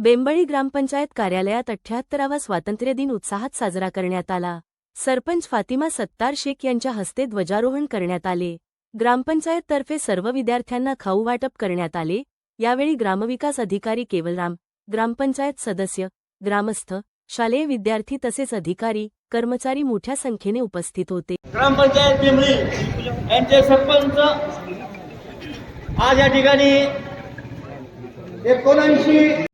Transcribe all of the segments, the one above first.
बेंबळी ग्रामपंचायत कार्यालयात अठ्ठ्याहत्तरावा स्वातंत्र्य दिन उत्साहात साजरा करण्यात आला. सरपंच फातिमा सत्तार शेख यांच्या हस्ते ध्वजारोहण करण्यात आले. ग्रामपंचायततर्फे सर्व विद्यार्थ्यांना खाऊ वाटप करण्यात आले. यावेळी ग्रामविकास अधिकारी केवलराम ग्रामपंचायत सदस्य ग्रामस्थ शालेय विद्यार्थी तसेच अधिकारी कर्मचारी मोठ्या संख्येने उपस्थित होते. ग्रामपंचायत यांचे सरपंच आज या ठिकाणी एकोणऐंशी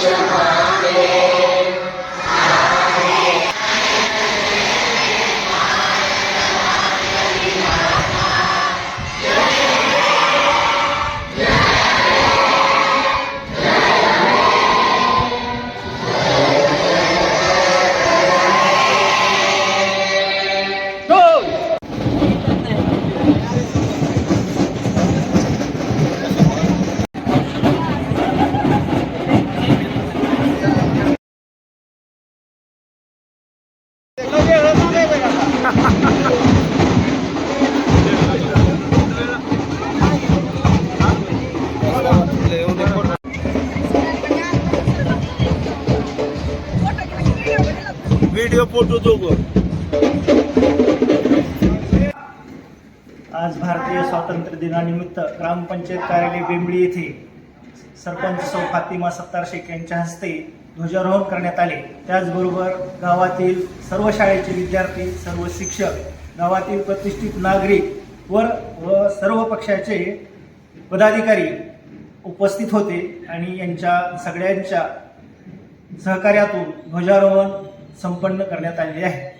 share व्हिडिओ फोटो दोघं. आज भारतीय स्वातंत्र्य दिनानिमित्त ग्रामपंचायत कार्यालय बेंबळी येथे सरपंच सौ फातिमा सत्तार शेख यांच्या हस्ते ध्वजारोहण करण्यात आले. त्याचबरोबर गावातील सर्व शाळेचे विद्यार्थी सर्व शिक्षक गावातील प्रतिष्ठित नागरिक वर व सर्व पक्षाचे पदाधिकारी उपस्थित होते आणि यांच्या सगळ्यांच्या सहकार्यातून ध्वजारोहण संपन्न करण्यात आलेले आहे.